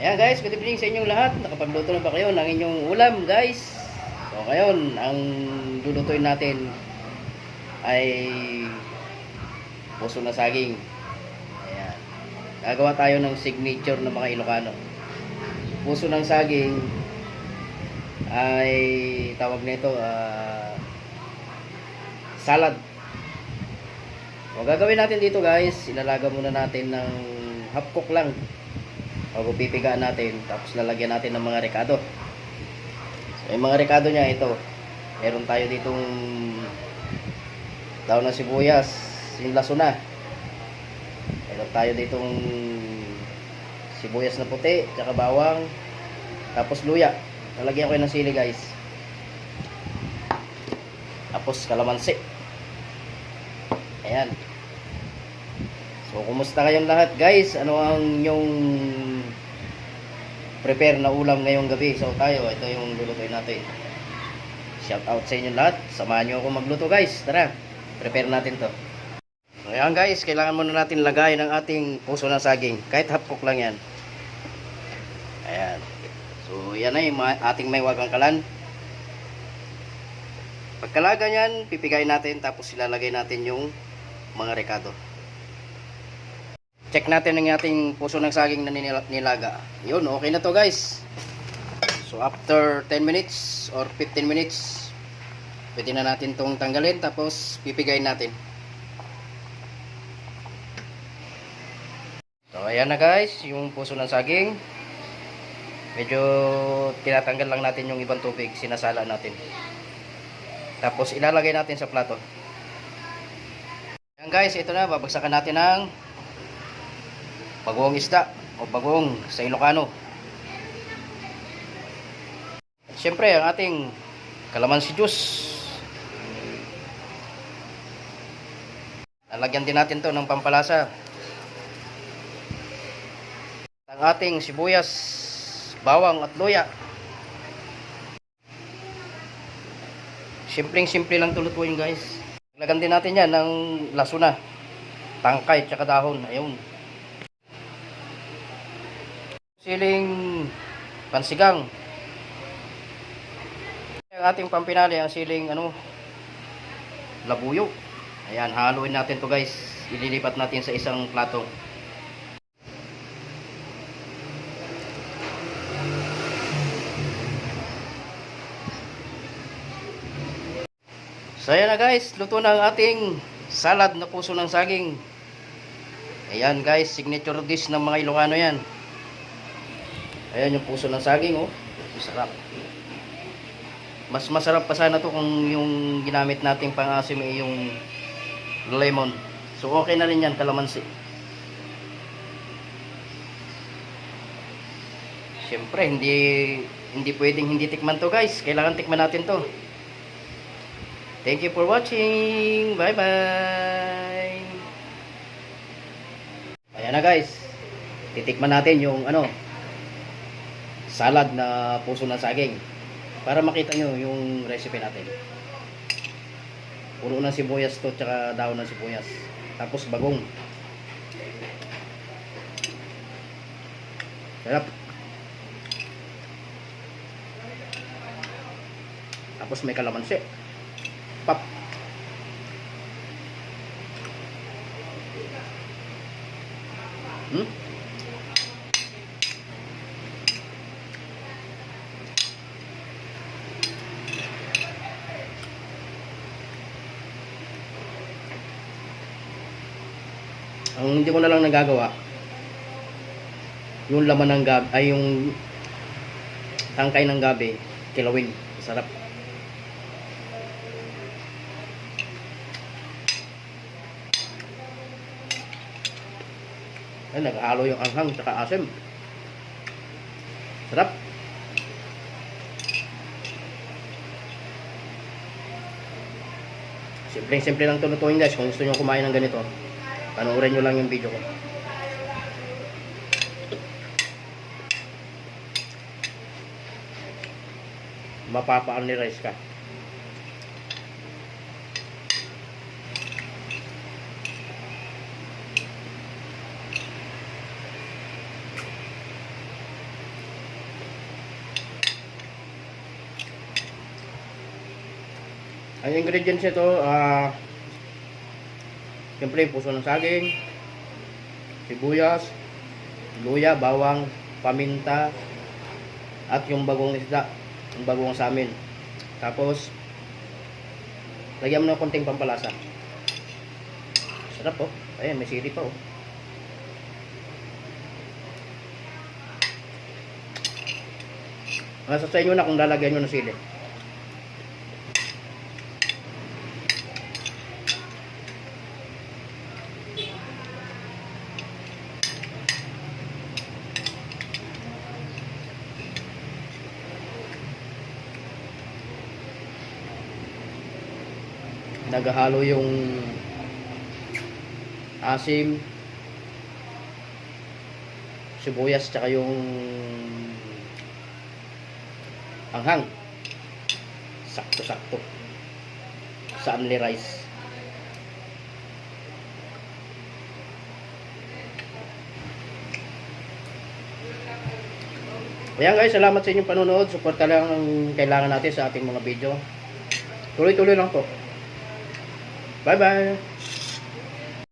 Ayan guys, good evening sa inyong lahat. Nakapagluto na ba kayo ng inyong ulam guys? So ngayon, ang lulutuin natin ay puso na saging. Ayan. Gagawa tayo ng signature ng mga Ilocano. Puso ng saging ay tawag nito ah, salad. O gagawin natin dito guys, ilalaga muna natin ng half cook lang. Bago pipigaan natin, tapos lalagyan natin ng mga rekado. So, yung mga rekado niya ito. Meron tayo ditong daon ng sibuyas, yung laso na. Meron tayo ditong sibuyas na puti, tsaka bawang, tapos luya. Lalagyan ko yun ng sili guys. Tapos kalamansi. Ayan. So, kumusta kayong lahat guys? Ano ang yung prepare na ulam ngayong gabi? So, tayo, ito yung lulutuin natin. Shout out sa inyo lahat. Samahan nyo ako magluto guys. Tara, prepare natin to. Ngayon guys, kailangan muna natin lagay ng ating puso ng saging. Kahit half cook lang yan. Ayan. So, yan na ma- ating may wagang kalan. Pagkalaga niyan, pipigayin natin tapos ilalagay natin yung mga rekado. Check natin ang ating puso ng saging na nila- nilaga. Yun, okay na to guys. So after 10 minutes or 15 minutes, pwede na natin tong tanggalin tapos pipigayin natin. So ayan na guys, yung puso ng saging. Medyo tinatanggal lang natin yung ibang tubig, sinasala natin. Tapos ilalagay natin sa plato. Ayan guys, ito na, babagsakan natin ng bagoong isda o bagoong sa Ilocano. At syempre, ang ating kalamansi juice. Lalagyan din natin to ng pampalasa. Ang ating sibuyas, bawang at luya. Simpleng-simple lang tulutuin guys. Lagyan din natin yan ng lasuna, tangkay, tsaka dahon. Ayun. Siling pansigang. Ang ating pampinali, ang siling ano, labuyo. Ayan, haluin natin to guys. Ililipat natin sa isang plato. So ayan na guys, luto na ang ating salad na puso ng saging. Ayan guys, signature dish ng mga Ilocano yan. Ayan yung puso ng saging oh. Masarap. Mas masarap pa sana to kung yung ginamit nating pang-asim ay yung lemon. So okay na rin yan, kalamansi. Siyempre, hindi hindi pwedeng hindi tikman to guys. Kailangan tikman natin to. Thank you for watching. Bye-bye. Ayan na guys. Titikman natin yung ano salad na puso ng saging. Para makita nyo yung recipe natin. Puro ng sibuyas to tsaka daon ng sibuyas. Tapos bagong. Sarap. Tapos may kalamansi. Pap. Hmm? Ang hindi ko na lang nagagawa, yung laman ng gabi, ay yung tangkay ng gabi, kilawin. Sarap. Ay, naghalo yung anghang tsaka asim. Sarap. Simpleng-simple lang ito lutuin guys. Kung gusto nyo kumain ng ganito, Panoorin nyo lang yung video ko. Mapapaan ni rice ka. Ang ingredients nito, ah, uh, siyempre puso ng saging, sibuyas, luya, bawang, paminta, at yung bagong isda, yung bagong sa amin. Tapos, lagyan mo ng konting pampalasa. Sarap po. Ayan, may sili pa oh. Nasa sa inyo na kung lalagyan nyo ng sili. Naghahalo yung asim, sibuyas, tsaka yung anghang. Sakto-sakto. Sa only rice. Ayan guys, salamat sa inyong panonood. Suporta lang ang kailangan natin sa ating mga video. Tuloy-tuloy lang to. Bye-bye!